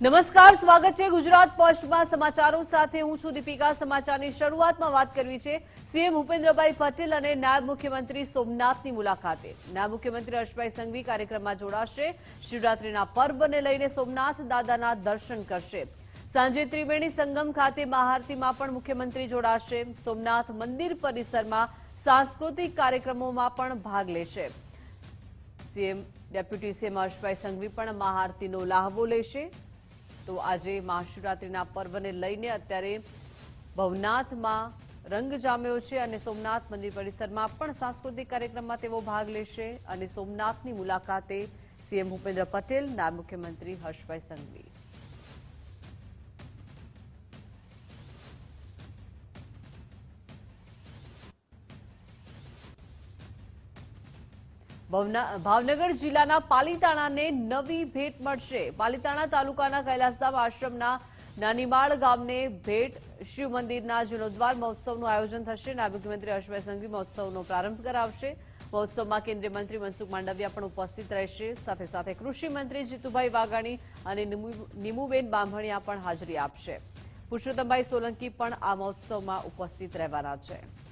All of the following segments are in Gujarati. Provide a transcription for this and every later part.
નમસ્કાર, સ્વાગત છે ગુજરાત ફર્સ્ટમાં સમાચારો સાથે હું છું દીપિકા. સમાચારની શરૂઆતમાં વાત કરવી છે, સીએમ ભૂપેન્દ્રભાઈ પટેલ અને નાયબ મુખ્યમંત્રી સોમનાથની મુલાકાતે. નાયબ મુખ્યમંત્રી હર્ષભાઈ સંઘવી કાર્યક્રમમાં જોડાશે. શિવરાત્રીના પર્વને લઈને સોમનાથ દાદાના દર્શન કરશે. સાંજે ત્રિવેણી સંગમ ખાતે મહાઆરતીમાં પણ મુખ્યમંત્રી જોડાશે. સોમનાથ મંદિર પરિસરમાં સાંસ્કૃતિક કાર્યક્રમોમાં પણ ભાગ લેશે. CM, deputy CM Harshbhai Sanghvi પણ મહાઆરતીનો લાહવો લેશે. તો આજે મહાશિવરાત્રિના પર્વને લઈને અત્યારે ભવનાથમાં રંગ જામ્યો છે અને સોમનાથ મંદિર પરિસરમાં પણ સાંસ્કૃતિક કાર્યક્રમમાં તેઓ ભાગ લેશે અને સોમનાથની મુલાકાતે સીએમ ભૂપેન્દ્ર પટેલ, નાયબ મુખ્યમંત્રી હર્ષભાઈ સંઘવી. ભાવનગર જિલ્લાના પાલીતાણાને નવી ભેટ મળશે. પાલીતાણા તાલુકાના કૈલાસધામ આશ્રમના નાનીમાળ ગામને ભેટ શિવ મંદિરના જીર્ણોદ્વાર મહોત્સવનું આયોજન થશે. નાયબ મુખ્યમંત્રી હર્ષભાઈ સંઘવી મહોત્સવનો પ્રારંભ કરાવશે. મહોત્સવમાં કેન્દ્રીય મંત્રી મનસુખ માંડવિયા પણ ઉપસ્થિત રહેશે. સાથે સાથે કૃષિ મંત્રી જીતુભાઈ વાઘાણી અને નિમુ- નિમુબેન બાંભણિયા પણ હાજરી આપશે. પુરુષોત્તમભાઈ સોલંકી પણ આ મહોત્સવમાં ઉપસ્થિત રહેવાના છે.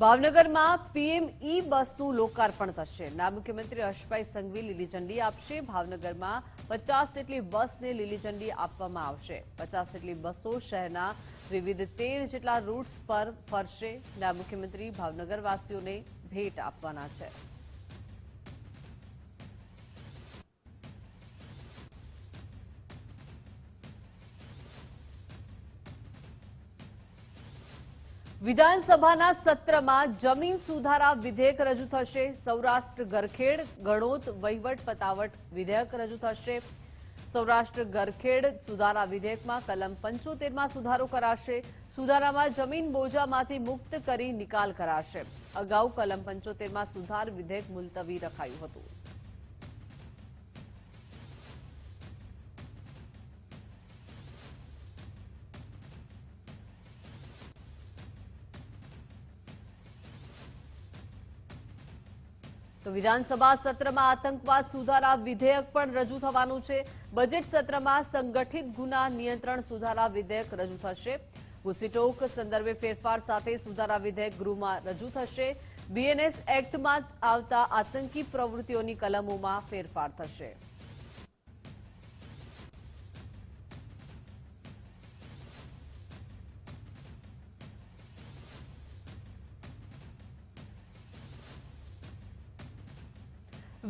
ભાવનગરમાં પીએમ ઈ બસનું લોકાર્પણ થશે. નાયબ મુખ્યમંત્રી હર્ષભાઈ સંઘવી લીલી ઝંડી આપશે. ભાવનગરમાં પચાસ જેટલી બસને લીલી ઝંડી આપવામાં આવશે. પચાસ જેટલી બસો શહેરના વિવિધ તેર જેટલા રૂટ્સ પર ફરશે. નાયબ મુખ્યમંત્રી ભાવનગરવાસીઓને ભેટ આપવાના છે. વિધાનસભાના સત્રમાં જમીન સુધારા વિધેયક રજૂ થશે. સૌરાષ્ટ્ર ગરખેડ, ગણોત, વહીવટ, પતાવટ વિધેયક રજૂ થશે. સૌરાષ્ટ્ર ગરખેડ સુધારા વિધેયકમાં કલમ પંચોતેરમાં સુધારો કરાશે. સુધારામાં જમીન બોજામાંથી મુક્ત કરી નિકાલ કરાશે. અગાઉ કલમ પંચોતેરમાં સુધાર વિધેયક મુલતવી રખાયું હતું. તો વિધાનસભા સત્રમાં આતંકવાદ સુધારા વિધેયક પણ રજૂ થવાનું છે. બજેટ સત્રમાં સંગઠિત ગુના નિયંત્રણ સુધારા વિધેયક રજૂ થશે. ઘુસીટોક સંદર્ભે ફેરફાર સાથે સુધારા વિધેયક ગૃહમાં રજૂ થશે. બીએનએસ એક્ટમાં આવતા આતંકી પ્રવૃત્તિઓની કલમોમાં ફેરફાર થશે.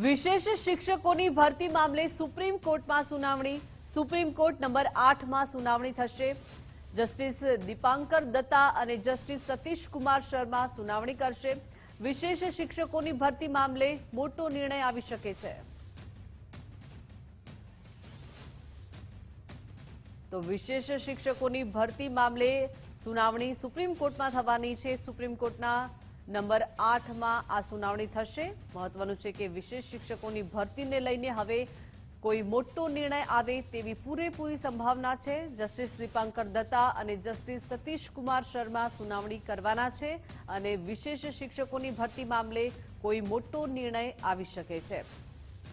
વિશેષ શિક્ષકોની ભરતી મામલે સુપ્રીમ કોર્ટમાં સુનાવણી. સુપ્રીમ કોર્ટ નંબર આઠમાં સુનાવણી થશે. જસ્ટિસ દીપાંકર દત્તા અને જસ્ટિસ સતીશ કુમાર શર્મા સુનાવણી કરશે. વિશેષ શિક્ષકોની ભરતી મામલે મોટો નિર્ણય આવી શકે છે. તો વિશેષ શિક્ષકોની ભરતી મામલે સુનાવણી સુપ્રીમ કોર્ટમાં થવાની છે. સુપ્રીમ કોર્ટના નંબર આઠમાં આ સુનાવણી થશે. મહત્વનું છે કે વિશેષ શિક્ષકોની ભરતીને લઈને હવે કોઈ મોટો નિર્ણય આવે તેવી પૂરેપૂરી સંભાવના છે. જસ્ટિસ દીપાંકર દત્તા અને જસ્ટિસ સતીશ કુમાર શર્મા સુનાવણી કરવાના છે અને વિશેષ શિક્ષકોની ભરતી મામલે કોઈ મોટો નિર્ણય આવી શકે છે.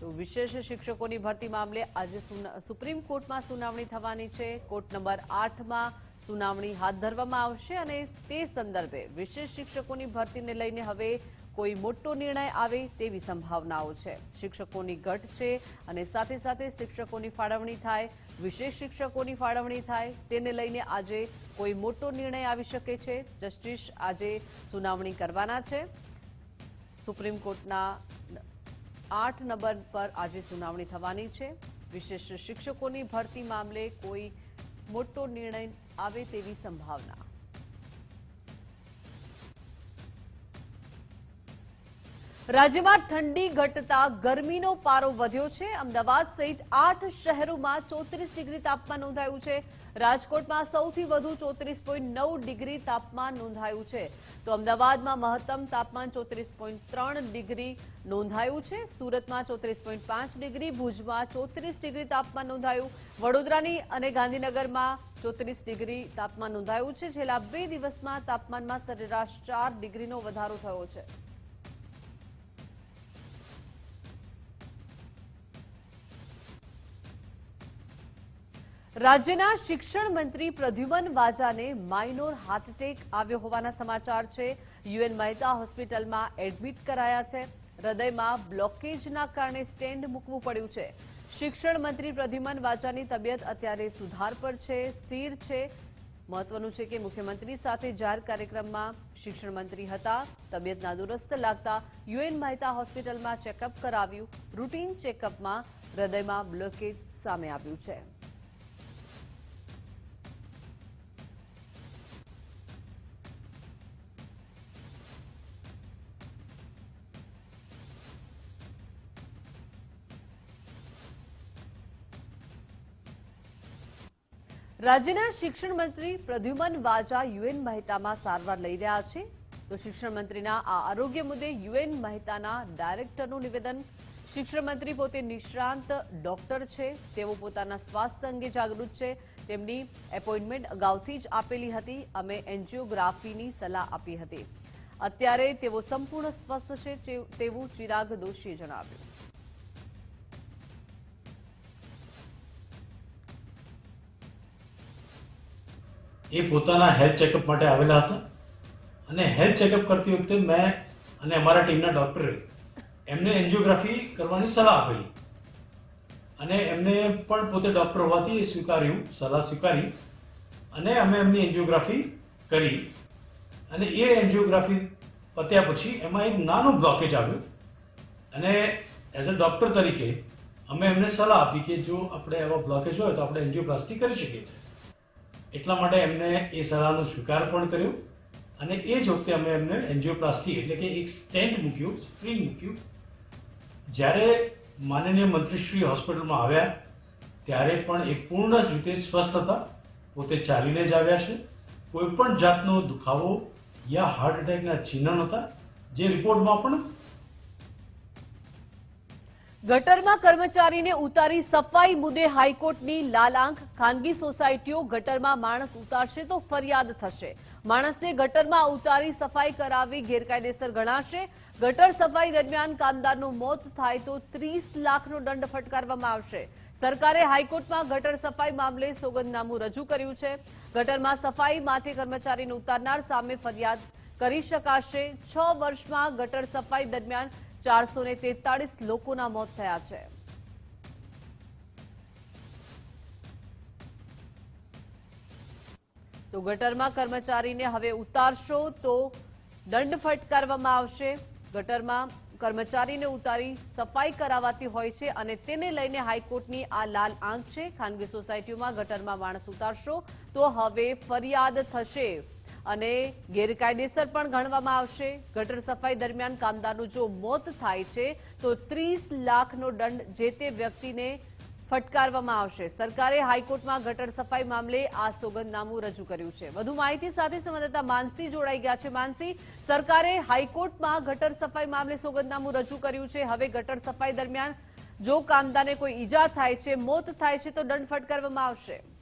તો વિશેષ શિક્ષકોની ભરતી મામલે આજે સુપ્રીમ કોર્ટમાં સુનાવણી થવાની છે. કોર્ટ નંબર આઠમાં સુનાવણી હાથ ધરવામાં આવશે અને તે સંદર્ભે વિશેષ શિક્ષકોની ભરતીને લઈને હવે કોઈ મોટો નિર્ણય આવે તેવી સંભાવનાઓ છે. શિક્ષકોની ઘટ છે અને સાથે સાથે શિક્ષકોની ફાળવણી થાય, વિશેષ શિક્ષકોની ફાળવણી થાય, તેને લઈને આજે કોઈ મોટો નિર્ણય આવી શકે છે. જસ્ટિસ આજે સુનાવણી કરવાના છે. સુપ્રીમ કોર્ટના આઠ નંબર પર આજે સુનાવણી થવાની છે. વિશેષ શિક્ષકોની ભરતી મામલે કોઈ મોટો નિર્ણય આવે તેવી સંભાવના. રાજ્યમાં ઠંડી ઘટતા ગરમીનો પારો વધ્યો છે. અમદાવાદ સહિત આઠ શહેરોમાં ચોત્રીસ ડિગ્રી તાપમાન નોંધાયું છે. રાજકોટમાં સૌથી વધુ ચોત્રીસ પોઈન્ટ નવ ડિગ્રી તાપમાન નોંધાયું છે. તો અમદાવાદમાં મહત્તમ તાપમાન ચોત્રીસ પોઈન્ટ ત્રણ ડિગ્રી નોંધાયું છે. સુરતમાં ચોત્રીસ પોઈન્ટ પાંચ ડિગ્રી, ભુજમાં ચોત્રીસ ડિગ્રી તાપમાન નોંધાયું. વડોદરાની અને ગાંધીનગરમાં ચોત્રીસ ડિગ્રી તાપમાન નોંધાયું છે. છેલ્લા બે દિવસમાં તાપમાનમાં સરેરાશ ચાર ડિગ્રીનો વધારો થયો છે. રાજ્યના શિક્ષણ મંત્રી પ્રદ્યુમન વાજાને માઇનોર હાર્ટ આવ્યો હોવાના સમાચાર છે. યુએન મહેતા હોસ્પિટલમાં એડમિટ કરાયા છે. હૃદયમાં બ્લોકેજના કારણે સ્ટેન્ડ મૂકવું પડ્યું છે. શિક્ષણ મંત્રી પ્રદ્યુમન વાજાની તબિયત અત્યારે સુધાર પર છે, સ્થિર છે. મહત્વનું છે કે મુખ્યમંત્રી સાથે જાહેર કાર્યક્રમમાં શિક્ષણ મંત્રી હતા. તબિયત નાદુરસ્ત લાગતા યુએન મહેતા હોસ્પિટલમાં ચેકઅપ કરાવ્યું. રૂટીન ચેકઅપમાં હૃદયમાં બ્લોકેજ સામે આવ્યું છે. રાજ્યના શિક્ષણ મંત્રી પ્રદ્યુમન વાજા યુએન મહેતામાં સારવાર લઈ રહ્યા છે. તો શિક્ષણ મંત્રીના આ આરોગ્ય મુદ્દે યુએન મહેતાના ડાયરેક્ટરનું નિવેદન. શિક્ષણ મંત્રી પોતે નિષ્ણાંત ડોક્ટર છે. તેઓ પોતાના સ્વાસ્થ્ય અંગે જાગૃત છે. તેમની એપોઇન્ટમેન્ટ અગાઉથી જ આપેલી હતી. અમે એન્જિયોગ્રાફીની સલાહ આપી હતી. અત્યારે તેઓ સંપૂર્ણ સ્વસ્થ છે. તેવું ચિરાગ દોશીએ જણાવ્યું. એ પોતાના હેલ્થ ચેકઅપ માટે આવેલા હતા. અને હેલ્થ ચેકઅપ કરતી વખતે મેં અને અમારા ટીમના ડૉક્ટરે એમને એન્જિયોગ્રાફી કરવાની સલાહ આપેલી. અને એમને પણ પોતે ડૉક્ટર હોવાથી સ્વીકાર્યું, સલાહ સ્વીકારી. અને અમે એમની એન્જિયોગ્રાફી કરી. અને એ એન્જિયોગ્રાફી પત્યા પછી એમાં એક નાનું બ્લોકેજ આવ્યું. અને એઝ અ ડૉક્ટર તરીકે અમે એમને સલાહ આપી કે જો આપણે એવા બ્લોકેજ હોય તો આપણે એન્જિયોપ્લાસ્ટી કરી શકીએ છીએ. એટલા માટે એમને એ સલાહનો સ્વીકાર પણ કર્યો અને એ જ વખતે અમે એમને એન્જિયોપ્લાસ્ટી એટલે કે એક સ્ટેન્ડ મૂક્યું, સ્પ્રિંગ મૂક્યું. જ્યારે માનનીય મંત્રીશ્રી હોસ્પિટલમાં આવ્યા, ત્યારે પણ એ પૂર્ણ રીતે સ્વસ્થ હતા. પોતે ચાલીને જ આવ્યા છે. કોઈ પણ જાતનો દુખાવો યા હાર્ટ એટેકના ચિહ્ન નહોતા. જે રિપોર્ટમાં પણ ગટરમાં કર્મચારીને ઉતારી સફાઈ મુદ્દે હાઈકોર્ટની લાલ આંખ ખાનગી સોસાયટીઓ ગટરમાં માણસ ઉતારશે તો ફરિયાદ થશે. માણસને ગટરમાં ઉતારી સફાઈ કરાવી ગેરકાયદેસર ગણાશે. ગટર સફાઈ દરમિયાન કામદારનું મોત થાય તો ત્રીસ લાખનો દંડ ફટકારવામાં આવશે. સરકારે હાઈકોર્ટમાં ગટર સફાઈ મામલે સોગંદનામું રજૂ કર્યું છે. ગટરમાં સફાઈ માટે કર્મચારીને ઉતારનાર સામે ફરિયાદ કરી શકાશે. છ વર્ષમાં ગટર સફાઈ દરમિયાન ચારસો ને તેતાળીસ લોકોના મોત થયા છે. તો ગટરમાં કર્મચારીને હવે ઉતારશો તો દંડ ફટકારવામાં આવશે. ગટરમાં કર્મચારીને ઉતારી સફાઈ કરાવાતી હોય છે અને તેને લઈને હાઈકોર્ટની આ લાલ આંખ છે. ખાનગી સોસાયટીઓમાં ગટરમાં માણસ ઉતારશો તો હવે ફરિયાદ થશે. અને ગેરકાયદેસર પણ ગણવામાં આવશે. ગટર સફાઈ દરમિયાન કામદારનું જો મોત થાય છે, તો ત્રીસ લાખનો દંડ જે તે વ્યક્તિને ફટકારવામાં આવશે. સરકારે હાઈકોર્ટમાં ગટર સફાઈ મામલે આ સોગંદનામું રજૂ કર્યું છે. વધુ માહિતી સાથે સંવાદદાતા માનસી જોડાઈ ગયા છે. માનસી, સરકારે હાઈકોર્ટમાં ગટર સફાઈ મામલે સોગંદનામું રજૂ કર્યું છે. હવે ગટર સફાઈ દરમિયાન જો કામદારને કોઈ ઈજા થાય છે, મોત થાય છે, તો દંડ ફટકારવામાં આવશે.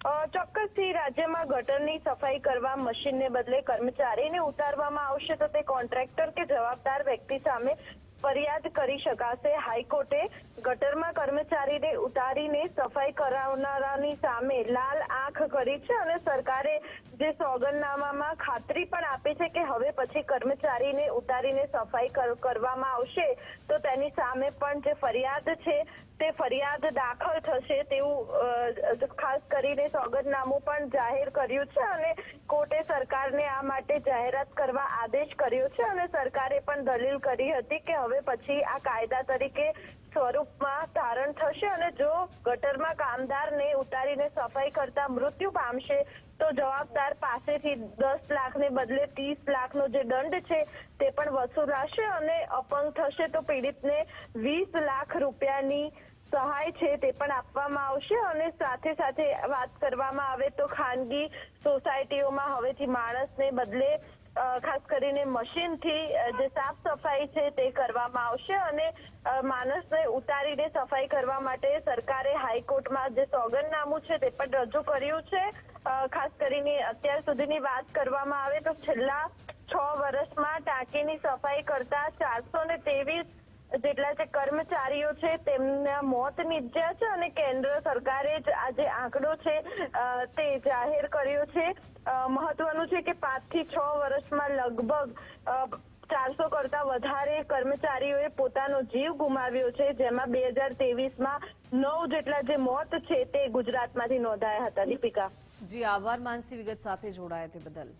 ચોક્કસથી રાજ્યમાં ગટરની સફાઈ કરવા મશીનને બદલે કર્મચારીને ઉતારવામાં આવશે તો તે કોન્ટ્રાક્ટર કે જવાબદાર વ્યક્તિ સામે ફરિયાદ કરી શકાશે. હાઈકોર્ટે ગટરમાં કર્મચારીને ઉતારીને સફાઈ કરાવનારાની સામે લાલ આંખ કરી છે અને સરકારે જે સોગંદનામામાં ખાતરી પણ આપી છે કે હવે પછી કર્મચારીને ઉતારીને સફાઈ કરવામાં આવશે તો તેની સામે પણ જે ફરિયાદ છે તે ફરિયાદ દાખલ થશે તેવું ખાસ કરીને સોગંદનામું પણ જાહેર કર્યું છે અને કોર્ટે સરકારને આ માટે જાહેરાત કરવા આદેશ કર્યો છે અને સરકારે પણ દલીલ કરી હતી કે હવે પછી આ કાયદા તરીકે સ્વરૂપમાં ધારણ થશે અને જો ગટરમાં કામદારને ઉતારીને સફાઈ કરતા મૃત્યુ પામશે, તો જવાબદાર પાસેથી દસ લાખને બદલે ત્રીસ લાખનો જે દંડ છે તે પણ વસૂલાશે અને અપંગ થશે તો પીડિતને વીસ લાખ રૂપિયાની સહાય છે તે પણ આપવામાં આવશે અને સાથે સાથે વાત કરવામાં આવે તો ખાનગી સોસાયટીઓમાં હવેથી માણસને બદલે ખાસ કરીને મશીનથી જે સાફ સફાઈ છે તે કરવામાં આવશે અને માણસને ઉતારીને સફાઈ કરવા માટે સરકારે હાઈકોર્ટમાં જે સોગંદનામું છે તે પણ રજૂ કર્યું છે. ખાસ કરીને અત્યાર સુધીની વાત કરવામાં આવે તો છેલ્લા છ વર્ષમાં ટાંકીની સફાઈ કરતા ચારસો ને ત્રેવીસ જેટલા જે કર્મચારીઓ છે, તેમના મોત નીપજ્યા છે અને કેન્દ્ર સરકારે જ આ જે આંકડો છે તે જાહેર કર્યો છે. મહત્વનું છે કે પાંચથી છ વર્ષમાં લગભગ ચારસો કરતા વધારે કર્મચારીઓએ પોતાનો જીવ ગુમાવ્યો છે, જેમાં બે હજાર તેવીસમાં નવ જેટલા જે મોત છે, તે ગુજરાતમાંથી નોંધાયા હતા, દીપિકા. જી, આભાર માનસી વિગત સાથે જોડાયા તે બદલ.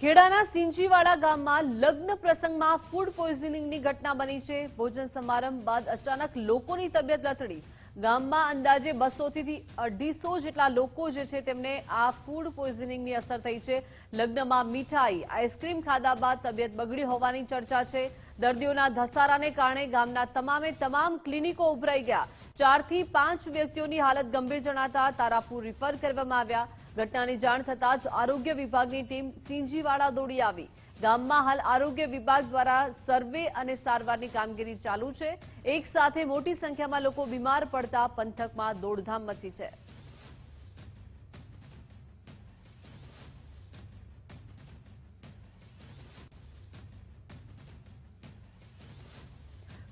ખેડાના સિંજીવાડા ગામમાં લગ્ન પ્રસંગમાં ફૂડ પોઈઝનિંગની ઘટના બની છે. ભોજન સમારંભ બાદ અચાનક લોકોની તબિયત લથડી. ગામમાં અંદાજે બસોથી અઢીસો જેટલા લોકો જે છે તેમને આ ફૂડ પોઈઝનિંગની અસર થઈ છે. લગ્નમાં મીઠાઈ, આઈસ્ક્રીમ ખાધા બાદ તબિયત બગડી હોવાની ચર્ચા છે. દર્દીઓના ધસારાને કારણે ગામના તમામે તમામ ક્લિનિકો ઉભરાઈ ગયા. ચારથી પાંચ વ્યક્તિઓની હાલત ગંભીર જણાતા તારાપુર રિફર કરવામાં આવ્યા. ઘટનાની જાણ થતાં જ આરોગ્ય વિભાગની ટીમ સિંજીવાડા દોડી આવી. ગામમાં હાલ આરોગ્ય વિભાગ દ્વારા સર્વે અને સારવારની કામગીરી ચાલુ છે. એક સાથે મોટી સંખ્યામાં લોકો બીમાર પડતા પંથકમાં દોડધામ મચી છે.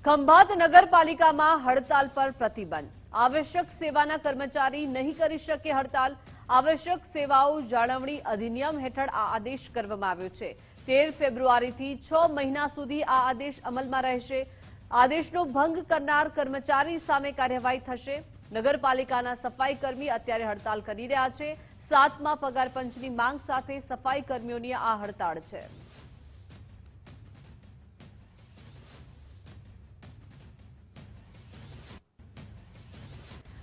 ખંભાત નગરપાલિકામાં હડતાલ પર પ્રતિબંધ. આવશ્યક સેવાના કર્મચારી નહીં કરી શકે હડતાલ. આવશ્યક સેવાઓ જાળવણી અધિનિયમ હેઠળ આ આદેશ કરવામાં આવ્યો છે. તેર ફેબ્રુઆરીથી છ મહિના સુધી આ આદેશ અમલમાં રહેશે. આદેશનો ભંગ કરનાર કર્મચારી સામે કાર્યવાહી થશે. નગરપાલિકાના સફાઈ કર્મી અત્યારે હડતાલ કરી રહ્યા છે. સાતમા પગાર પંચની માંગ સાથે સફાઈ કર્મીઓની આ હડતાળ છે.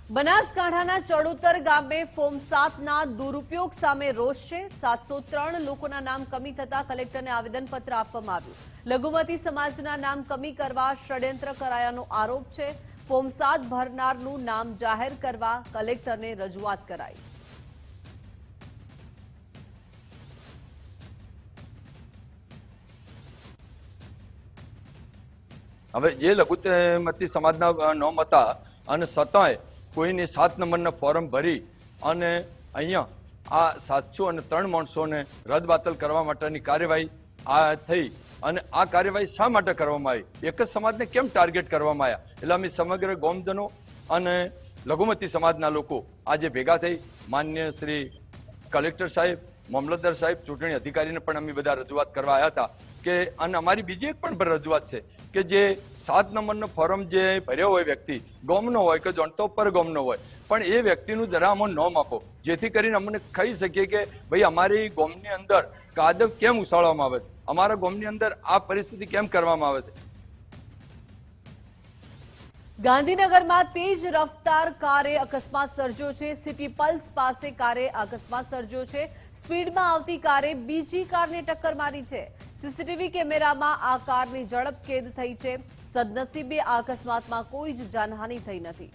બનાસકાંઠાના ચડોતર ગામે ફોર્મ સાતના દુરુપયોગ સામે રોષ છે. સાતસો ત્રણ લોકોના નામ કમી થતા કલેક્ટરને આવેદનપત્ર આપવામાં આવ્યું. લઘુમતી સમાજના નામ કમી કરવા ષડયંત્ર કરાયાનો આરોપ છે. ફોર્મ સાત ભરનારનું નામ જાહેર કરવા કલેક્ટરને રજૂઆત કરાઈ. હવે જે લઘુમતી સમાજના નોમ હતા અને છતાંય કોઈની સાત નંબરના ફોર્મ ભરી અને અહીંયા આ સાતસો અને ત્રણ માણસોને રદબાતલ કરવા માટેની કાર્યવાહી આ થઈ. અને આ કાર્યવાહી શા માટે કરવામાં આવી? એક જ સમાજને કેમ ટાર્ગેટ કરવામાં આવ્યા? એટલે અમે સમગ્ર ગોમજનો અને લઘુમતી સમાજના લોકો આજે ભેગા થઈ. માન્ય શ્રી કલેક્ટર સાહેબ, મામલતદાર સાહેબ, ચૂંટણી અધિકારીને પણ અમે બધા રજૂઆત કરવા આવ્યા હતા કે અને અમારી બીજી એક પણ રજૂઆત છે કે જે સાત નંબરનો ફોર્મ જે ભર્યો હોય વ્યક્તિ, ગોમનો હોય કે જોણતો પર ગોમનો હોય, પણ એ વ્યક્તિનું જરા અમને નોમ આપો. જેથી કરીને અમને કહી શકીએ કે, ભાઈ, અમારી ગોમની અંદર કાદવ કેમ ઉછાળવામાં આવે છે? અમારા ગોમની અંદર આ પરિસ્થિતિ કેમ કરવામાં આવે છે? ગાંધીનગરમાં તેજ રફતાર કારે અકસ્માત સર્જ્યો છે. સિટી પલ્સ પાસે કારે અકસ્માત સર્જ્યો છે. સ્પીડમાં આવતી કારે બીજી કારને ટક્કર મારી છે. સીસીટીવી કેમેરામાં આ કારની ઝડપ કેદ થઈ છે. સદનસીબે આ અકસ્માતમાં કોઈ જ જાનહાની થઈ નથી.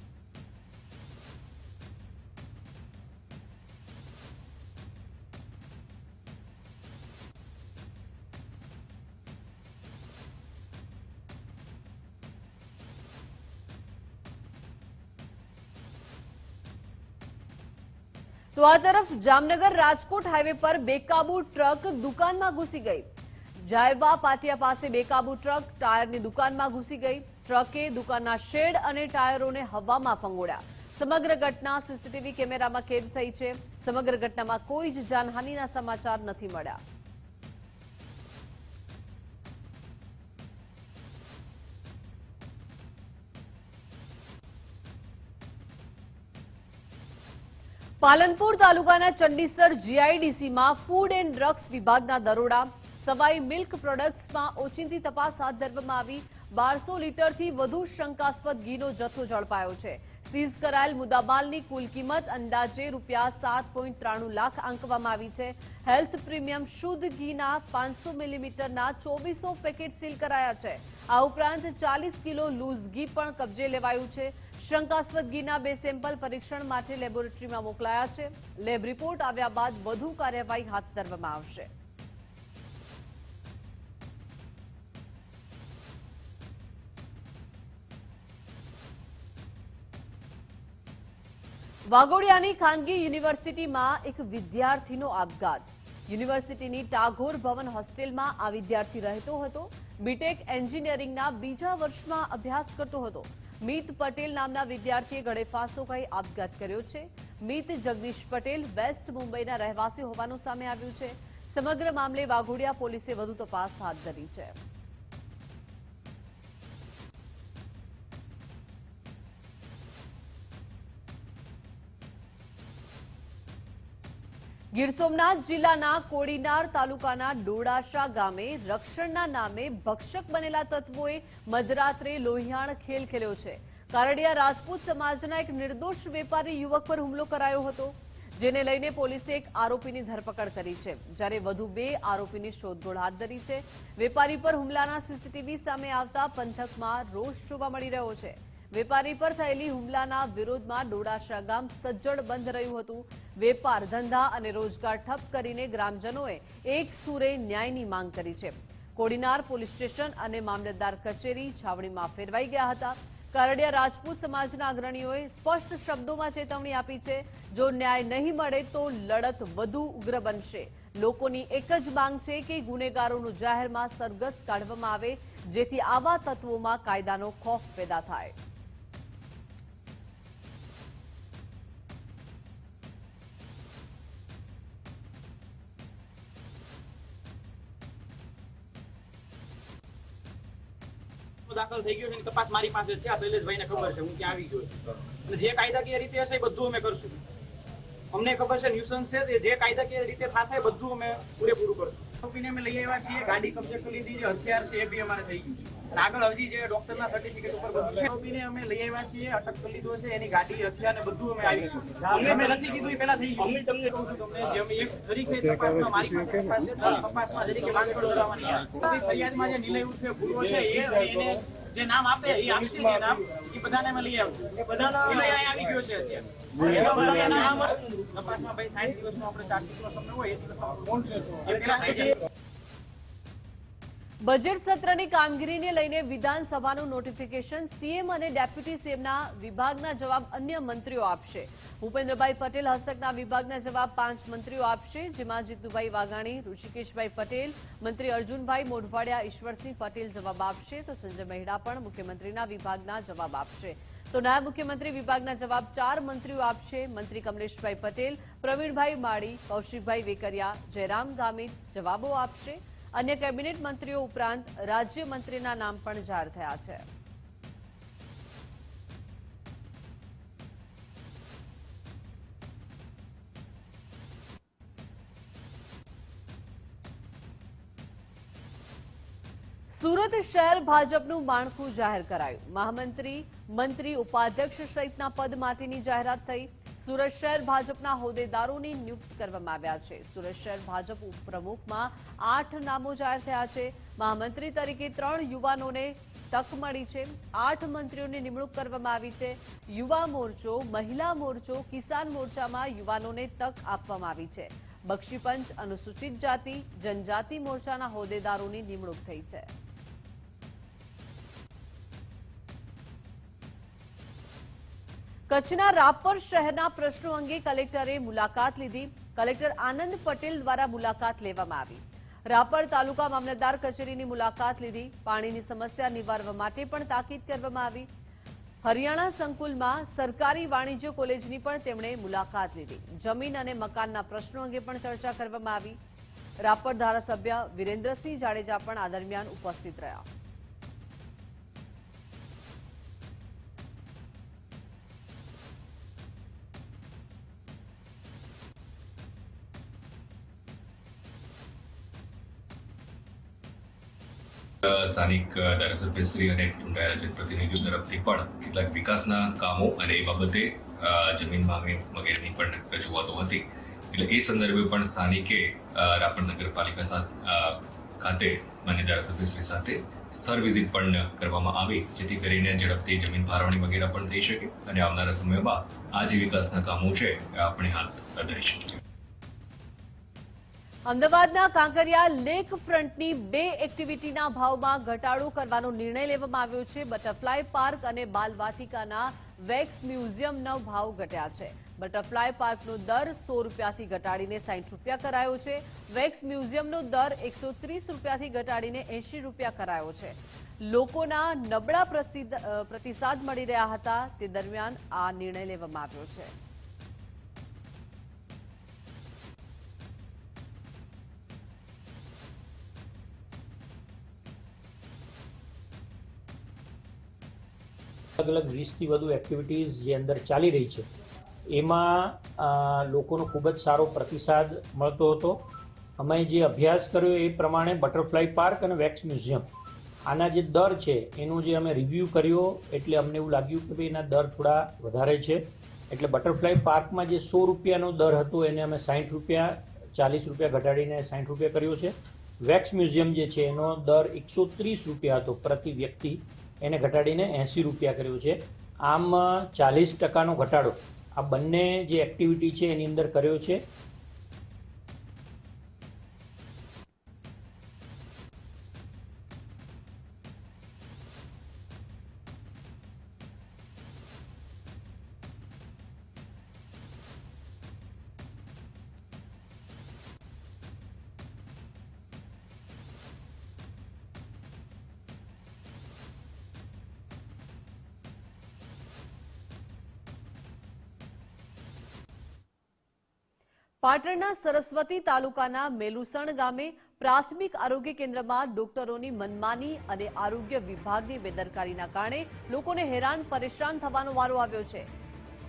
તો આ તરફ જામનગર રાજકોટ હાઈવે પર બેકાબુ ટ્રક દુકાનમાં ઘૂસી ગઈ. જાયબા પાટિયા પાસે બેકાબુ ટ્રક ટાયરની દુકાનમાં ઘૂસી ગઈ. ટ્રકે દુકાનના શેડ અને ટાયરોને હવામાં ફંગોળ્યા. સમગ્ર ઘટના સીસીટીવી કેમેરામાં કેદ થઈ છે. સમગ્ર ઘટનામાં કોઈ જ જાનહાનિના સમાચાર નથી મળ્યા. પાલનપુર તાલુકાના ચંડીસર જીઆઈડીસીમાં ફૂડ એન્ડ ડ્રગ્સ વિભાગના દરોડા. સવાઈ મિલ્ક પ્રોડક્ટ્સમાં ઓચિંતી તપાસ હાથ ધરવામાં આવી. બારસો લીટરથી વધુ શંકાસ્પદ ઘીનો જથ્થો ઝડપાયો છે. સીઝ કરાયેલ મુદ્દામાલની કુલ કિંમત અંદાજે રૂપિયા સાત પોઈન્ટ ત્રાણું લાખ આંકવામાં આવી છે. હેલ્થ પ્રીમિયમ શુદ્ધ ઘીના પાંચસો મિલીમીટરના ચોવીસો પેકેટ સીલ કરાયા છે. આ ઉપરાંત ચાલીસ કિલો લૂઝ ઘી પણ કબજે લેવાયું છે. શંકાસ્પદ ઘીના બે સેમ્પલ પરીક્ષણ માટે લેબોરેટરીમાં મોકલાયા છે. લેબ રિપોર્ટ આવ્યા બાદ વધુ કાર્યવાહી હાથ ધરવામાં આવશે. વાઘોડિયાની ખાનગી યુનિવર્સિટીમાં એક વિદ્યાર્થીનો આપઘાત. યુનિવર્સિટીની ટાગોર ભવન હોસ્ટેલમાં આ વિદ્યાર્થી રહેતો હતો. બીટેક એન્જિનિયરિંગના બીજા વર્ષમાં અભ્યાસ કરતો હતો. મીત પટેલ નામના વિદ્યાર્થીએ ગળે ફાંસો આપઘાત કર્યો છે. મીત જગદીશ પટેલ વેસ્ટ મુંબઈના રહેવાસી હોવાનું સામે આવ્યું છે. સમગ્ર મામલે વાઘોડિયા પોલીસે વધુ તપાસ હાથ ધરી છે. ગીર સોમનાથ જિલ્લાના કોડીનાર તાલુકાના ડોડાશા ગામે રક્ષણના નામે ભક્ષક બનેલા તત્વોએ મધરાત્રે લોહિયાણ ખેલ ખેલ્યો છે. કારડિયા રાજપૂત સમાજના એક નિર્દોષ વેપારી યુવક પર હુમલો કરાયો હતો, જેને લઈને પોલીસે એક આરોપીની ધરપકડ કરી છે. જ્યારે વધુ બે આરોપીની શોધખોળ હાથ ધરી છે. વેપારી પર હુમલાના સીસીટીવી સામે આવતા પંથકમાં રોષ જોવા મળી રહ્યો છે. વેપારી પર થયેલી હુમલાના વિરોધમાં ડોડાશા ગામ સજ્જડ બંધ રહ્યું હતું. વેપાર ધંધા અને રોજગાર ઠપ કરીને ગ્રામજનોએ એક સુરે ન્યાયની માંગ કરી છે. કોડીનાર પોલીસ સ્ટેશન અને મામલતદાર કચેરી છાવણીમાં ફેરવાઈ ગયા હતા. કારડિયા રાજપૂત સમાજના અગ્રણીઓએ સ્પષ્ટ શબ્દોમાં ચેતવણી આપી છે, જો ન્યાય નહીં મળે તો લડત વધુ ઉગ્ર બનશે. લોકોની એક જ માંગ છે કે ગુનેગારોનું જાહેરમાં સરઘસ કાઢવામાં આવે, જેથી આવા તત્વોમાં કાયદાનો ખોફ પેદા થાય. દાખલ થઈ ગયો છે તપાસ મારી પાસે છે. આ શૈલેષભાઈને ખબર છે. હું ત્યાં આવી ગયો છું. અને જે કાયદાકીય રીતે હશે એ બધું અમે કરશું. અમને ખબર છે, ન્યુસન્સ છે જે કાયદાકીય રીતે થશે બધું અમે પૂરેપૂરું કરશું. આરોપીને અમે લઈ આવ્યા છીએ. ગાડી કબજે કરી લીધી છે. હથિયાર છે એ બી અમારે થઈ ગયું છે. આગળ હજી જે ડોક્ટરના સર્ટિફિકેટ ઉપર બધું છે આરોપીને અમે લઈ આવ્યા છીએ. અટક કરી લીધો છે. એની ગાડી હથિયાર ને બધું અમે આવી ગયું અમે નથી કીધું એ પહેલા થઈ ગયું. અમે તમને કહું છું તમને જે અમે એક તરીકે તપાસમાં મારી પાસે તપાસ તપાસમાં તરીકે વાંચોળ દોરાવાની ફરિયાદમાં જે નિલય ઉઠે ભૂલો છે એ એને જે નામ આપે એ આપશે જે નામ એ બધાને અમે લઈ આવશું. એ બધાનો અહીં આવી ગયો છે અત્યારે. તપાસમાં ભાઈ 60 દિવસનો આપણે ચાર્જશીટનો સમય હોય એ દિવસમાં કોણ છે બજેટ સત્રની કામગીરીને લઈને વિધાનસભાનું નોટિફિકેશન સીએમ અને ડેપ્યુટી સીએમના વિભાગના જવાબ અન્ય મંત્રીઓ આપશે. ભૂપેન્દ્રભાઈ પટેલ હસ્તકના વિભાગના જવાબ પાંચ મંત્રીઓ આપશે. જેમાં જીતુભાઈ વાઘાણી, ઋષિકેશભાઈ પટેલ, મંત્રી અર્જુનભાઈ મોઢવાડિયા, ઈશ્વરસિંહ પટેલ જવાબ આપશે. તો સંજય મહેડા પણ મુખ્યમંત્રીના વિભાગના જવાબ આપશે. તો નાયબ મુખ્યમંત્રી વિભાગના જવાબ ચાર મંત્રીઓ આપશે. મંત્રી કમલેશભાઈ પટેલ, પ્રવીણભાઈ માળી, કૌશિકભાઈ વેકરિયા, જયરામ ગામિત જવાબો આપશે. અન્ય કેબિનેટ મંત્રીઓ ઉપરાંત રાજ્યમંત્રીના નામ પણ જાહેર થયા છે. સુરત શહેર ભાજપનું માળખું જાહેર કરાયું. મહામંત્રી, મંત્રી, ઉપાધ્યક્ષ સહિતના પદ માટેની જાહેરાત થઈ. સુરત શહેર ભાજપના હોદ્દેદારોની નિયુક્ત કરવામાં આવ્યા છે. સુરત શહેર ભાજપ ઉપપ્રમુખમાં આઠ નામો જાહેર થયા છે. મહામંત્રી તરીકે ત્રણ યુવાનોને તક મળી છે. આઠ મંત્રીઓની નિમણૂક કરવામાં આવી છે. યુવા મોરચો, મહિલા મોરચો, કિસાન મોરચામાં યુવાનોને તક આપવામાં આવી છે. બક્ષીપંચ અનુસૂચિત જાતિ, જનજાતિ મોરચાના હોદ્દેદારોની નિમણૂક થઈ છે. કચ્છના રાપર શહેરના પ્રશ્નો અંગે કલેક્ટરે મુલાકાત લીધી. કલેક્ટર આનંદ પટેલ દ્વારા મુલાકાત લેવામાં આવી. રાપર તાલુકા મામલતદાર કચેરીની મુલાકાત લીધી. પાણીની સમસ્યા નિવારવા માટે પણ તાકીદ કરવામાં આવી. હરિયાણા સંકુલમાં સરકારી વાણિજ્ય કોલેજની પણ તેમણે મુલાકાત લીધી. જમીન અને મકાનના પ્રશ્નો અંગે પણ ચર્ચા કરવામાં આવી. રાપર ધારાસભ્ય વિરેન્દ્રસિંહ જાડેજા પણ આ દરમિયાન ઉપસ્થિત રહ્યા. સ્થાનિક ધારાસભ્યશ્રી અને ચૂંટાયેલા જનપ્રતિનિધિઓ તરફથી પણ કેટલાક વિકાસના કામો અને એ બાબતે જમીન માંગણી વગેરેની પણ રજૂઆતો હતી. એટલે એ સંદર્ભે પણ સ્થાનિકે રાપર નગરપાલિકા ખાતે માન્ય ધારાસભ્યશ્રી સાથે સ્થળ વિઝિટ પણ કરવામાં આવી, જેથી કરીને ઝડપથી જમીન ફાળવણી વગેરે પણ થઈ શકે અને આવનારા સમયમાં આ જે વિકાસના કામો છે આપણે હાથ ધરી શકીએ. અમદાવાદના કાંકરિયા લેક ફ્રન્ટની બે એક્ટિવિટીના ભાવમાં ઘટાડો કરવાનો નિર્ણય લેવામાં આવ્યો છે. બટરફ્લાય પાર્ક અને બાલવાટિકાના વેક્સ મ્યુઝિયમનો ભાવ ઘટ્યા છે. બટરફ્લાય પાર્કનો દર સો રૂપિયાથી ઘટાડીને સાઠ રૂપિયા કરાયો છે. વેક્સ મ્યુઝિયમનો દર એકસો ત્રીસ રૂપિયાથી ઘટાડીને એંશી રૂપિયા કરાયો છે. લોકોના નબળા પ્રતિસાદ મળી રહ્યા હતા. તે દરમિયાન આ નિર્ણય લેવામાં આવ્યો છે. અલગ અલગ વીસથી વધુ એક્ટિવિટીઝ જે અંદર ચાલી રહી છે, એમાં લોકોનો ખૂબ જ સારો પ્રતિસાદ મળતો હતો. અમે જે અભ્યાસ કર્યો એ પ્રમાણે બટરફ્લાય પાર્ક અને વેક્સ મ્યુઝિયમ આના જે દર છે, એનું જે અમે રિવ્યૂ કર્યો, એટલે અમને એવું લાગ્યું કે ભાઈ એના દર થોડા વધારે છે. એટલે બટરફ્લાય પાર્કમાં જે સો રૂપિયાનો દર હતો, એને અમે સાઠ રૂપિયા, ચાલીસ રૂપિયા ઘટાડીને સાઠ રૂપિયા કર્યો છે. વેક્સ મ્યુઝિયમ જે છે, એનો દર એકસો ત્રીસ રૂપિયા હતો પ્રતિ વ્યક્તિ. એને ઘટાડીને એંસી રૂપિયા કર્યો છે. આમ ચાલીસ ટકાનો ઘટાડો આ બંને જે એક્ટિવિટી છે એની અંદર કર્યો છે. પાટણના સરસ્વતી તાલુકાના મેલુસણ ગામે પ્રાથમિક આરોગ્ય કેન્દ્રમાં ડોક્ટરોની મનમાની અને આરોગ્ય વિભાગની બેદરકારીના કારણે લોકોને હેરાન પરેશાન થવાનો વારો આવ્યો છે.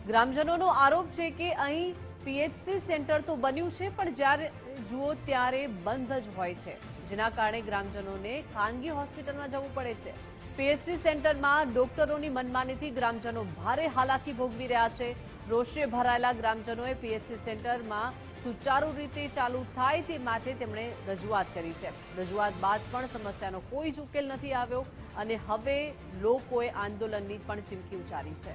ગ્રામજનોનો આરોપ છે કે અહીં પીએચસી સેન્ટર તો બન્યું છે, પણ જ્યારે જુઓ ત્યારે બંધ જ હોય છે. જેના કારણે ગ્રામજનોને ખાનગી હોસ્પિટલમાં જવું પડે છે. પીએચસી સેન્ટરમાં ડોક્ટરોની મનમાનીથી ગ્રામજનો ભારે હાલાકી ભોગવી રહ્યા છે. રોષે ભરાયેલા ગ્રામજનોએ પીએચસી સેન્ટરમાં સુચારુ રીતે ચાલુ થાય તે માટે તેમણે રજૂઆત કરી છે. રજૂઆત બાદ પણ સમસ્યાનો કોઈ જ ઉકેલ નથી આવ્યો અને હવે લોકોએ આંદોલનની પણ ચીમકી ઉચ્ચારી છે.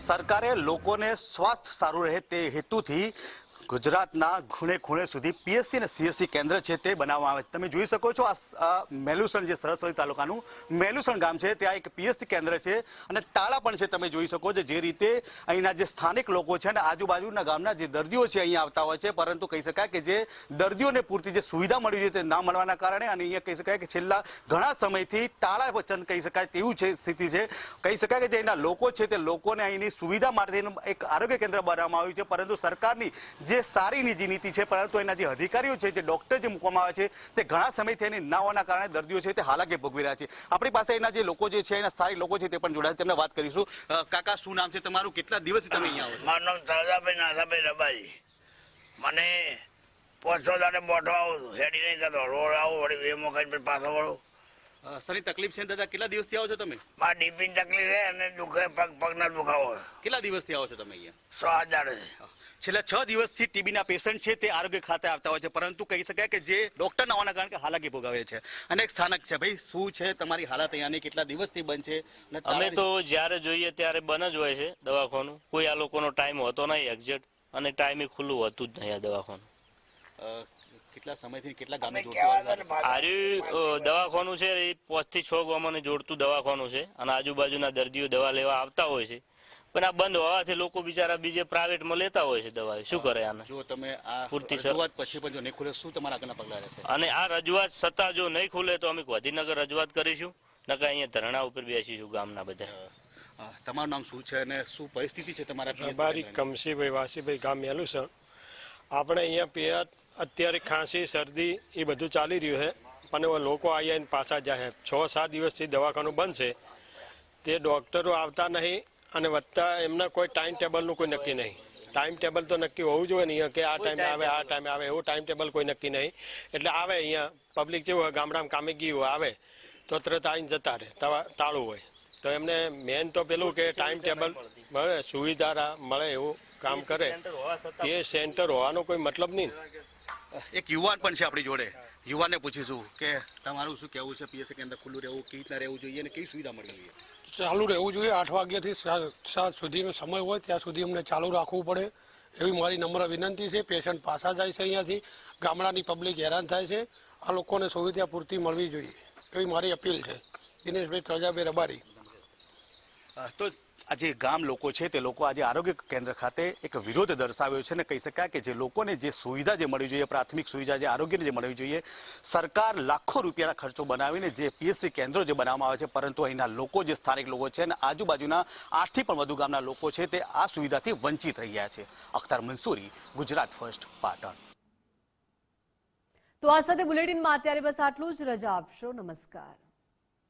સરકારે લોકોને સ્વાસ્થ્ય સારું રહે તે હેતુથી ગુજરાતના ખૂણે ખૂણે સુધી પીએસસી અને સીએસસી કેન્દ્ર છે તે બનાવવામાં આવે છે. તમે જોઈ શકો છો આ મેલુસણ જે સરસ્વતી તાલુકાનું મેલુસણ ગામ છે, ત્યાં એક પીએસસી કેન્દ્ર છે અને તાળા પણ છે તમે જોઈ શકો છો જે રીતે અહીંના જે સ્થાનિક લોકો છે અને આજુબાજુના ગામના જે દર્દીઓ છે અહીંયા આવતા હોય છે, પરંતુ કહી શકાય કે જે દર્દીઓને પૂરતી જે સુવિધા મળી છે તે ના મળવાના કારણે અને અહીંયા કહી શકાય કે છેલ્લા ઘણા સમયથી તાળા વચન કહી શકાય તેવું છે સ્થિતિ છે. કહી શકાય કે જે અહીંના લોકો છે તે લોકોને અહીંની સુવિધા માટેનું એક આરોગ્ય કેન્દ્ર બનાવવામાં આવ્યું છે, પરંતુ સરકારની જે સારી નીતિ નીતિ છે પરંતુ એના જે અધિકારીઓ છે જે ડોક્ટર જે મૂકવામાં આવે છે તે ઘણા સમયથી એની ના હોવાના કારણે દર્દીઓ છે તે હાલાકી ભોગવી રહ્યા છે. આપણી પાસે એના જે લોકો જે છે એના સ્થાનિક લોકો છે તે પણ જોડાયા છે. તેમને વાત કરીશું. કાકા શું નામ છે તમારું? કેટલા દિવસથી તમે અહીંયા આવો મારું નામ સરદાભાઈ નાસાભાઈ રબારી. મને પાંચસો દાડે બોટો આવું હેડી નહીં થતો રોડ આવું વળી વેમો કરીને પછી વળું. સરની તકલીફ છે દાદા? કેટલા દિવસથી આવો છો તમે? મારા ડીપીની તકલીફ છે અને દુખે પગ પગના દુખાવો કેટલા દિવસથી આવો છો તમે અહીંયા? સો હજાર છેલ્લા છ દિવસથી ટીબીના પેશન્ટ છે તે આરોગ્ય ખાતે આવતા હોય છે. પરંતુ કહી શકાય કે જે ડોક્ટર ના હોવાના કારણે હાલાકી ભોગાવે છે. અને એક સ્થાનક છે. ભાઈ શું છે તમારી હાલત અહીંયાની કેટલા દિવસથી બંધ છે? અમે તો જ્યારે જોઈએ ત્યારે બંધ જ હોય છે દવાખાનું. કોઈ આ લોકોનો ટાઈમ હોતો નહીં એક્ઝેક્ટ અને ટાઈમે ખુલ્લું હોતું જ નહીં આ દવાખાનું. કેટલા સમયથી કેટલા ગામે જોડતું. આર્યુ દવાખાનું છે. એ પાંચથી છ ગામોને જોડતું દવાખાનું છે. અને આજુબાજુના દર્દીઓ દવા લેવા આવતા હોય છે. પણ આ બંધ હોવાથી લોકો બિચારા બીજે પ્રાઇવેટમાં લેતા હોય છે દવા શું કરે આને? જો તમે આ પૂરતી રજૂઆત પછી પણ જો નહીં ખુલે શું તમારા આગળના પગલા રહેશે? અને આ રજૂઆત સત્તા જો નહીં ખુલે તો અમે ગાંધીનગર રજૂઆત કરીશું. નકર અહીંયા ધરણા ઉપર બેસીશું ગામના બધા. તમારું નામ શું છે અને શું પરિસ્થિતિ છે તમારા કેન્દ્રની? કમશીભાઈ વાસીભાઈ ગામ મેલુસણ આપણે અહીંયા પિયાત અત્યારે ખાંસી શરદી એ બધું ચાલી રહ્યું છે. પણ લોકો અહીંયા આવીને પાછા જાય છે. છ સાત દિવસથી દવાખાનું બંધ છે. તે ડૉક્ટરો આવતા નહીં. અને વધતા એમના કોઈ ટાઈમ ટેબલનું કોઈ નક્કી નહીં. ટાઈમ ટેબલ તો નક્કી હોવું જોઈએ ને અહીંયા કે આ ટાઈમે આવે આ ટાઈમે આવે એવું ટાઈમ ટેબલ કોઈ નક્કી નહીં. એટલે આવે અહીંયા પબ્લિક જેવું હોય ગામડામાં કામે ગયું હોય આવે તો તરત આવીને જતા રહે તાળું હોય. તો એમને મેન તો પેલું કે ટાઈમ ટેબલ મળે સુવિધા મળે એવું કામ કરે. એ સેન્ટર હોવાનો કોઈ મતલબ નહીં એક યુવાન પણ છે આપણી જોડે. યુવાનને પૂછીશું કે તમારું શું કહેવું છે? પીએસસી કેન્દ્ર ખુલ્લું રહેવું કેવી રીતના રહેવું જોઈએ અને કઈ સુવિધા મળવી જોઈએ? ચાલુ રહેવું જોઈએ. આઠ વાગ્યાથી સાત સુધીનો સમય હોય, ત્યાં સુધી અમને ચાલુ રાખવું પડે. એવી મારી નમ્ર વિનંતી છે. પેશન્ટ પાછા જાય છે અહીંયાથી. ગામડાની પબ્લિક હેરાન થાય છે. આ લોકોને સુવિધા પૂરતી મળવી જોઈએ. એવી મારી અપીલ છે. દિનેશભાઈ ત્રજાભાઈ રબારી. તો આ જે ગામ લોકો છે, તે લોકો આજે આરોગ્ય કેન્દ્ર ખાતે એક વિરોધ દર્શાવ્યો છે અને કહી શકાય કે જે લોકોને જે સુવિધા જે મળવી જોઈએ, પ્રાથમિક સુવિધા જે આરોગ્યને જે મળવી જોઈએ, સરકાર લાખો રૂપિયાના ખર્ચો બનાવીને જે પીએસસી કેન્દ્રો જે બનાવવામાં આવે છે, પરંતુ અહીંના લોકો જે સ્થાનિક લોકો છે અને આજુબાજુના આઠથી પણ વધુ ગામના લોકો છે, તે આ સુવિધાથી વંચિત રહ્યા છે. અખ્તાર મંસૂરી, ગુજરાત ફર્સ્ટ, પાટણ. તો આ સાથે બુલેટિનમાં અત્યારે બસ આટલું જ. રજા આપશો. નમસ્કાર.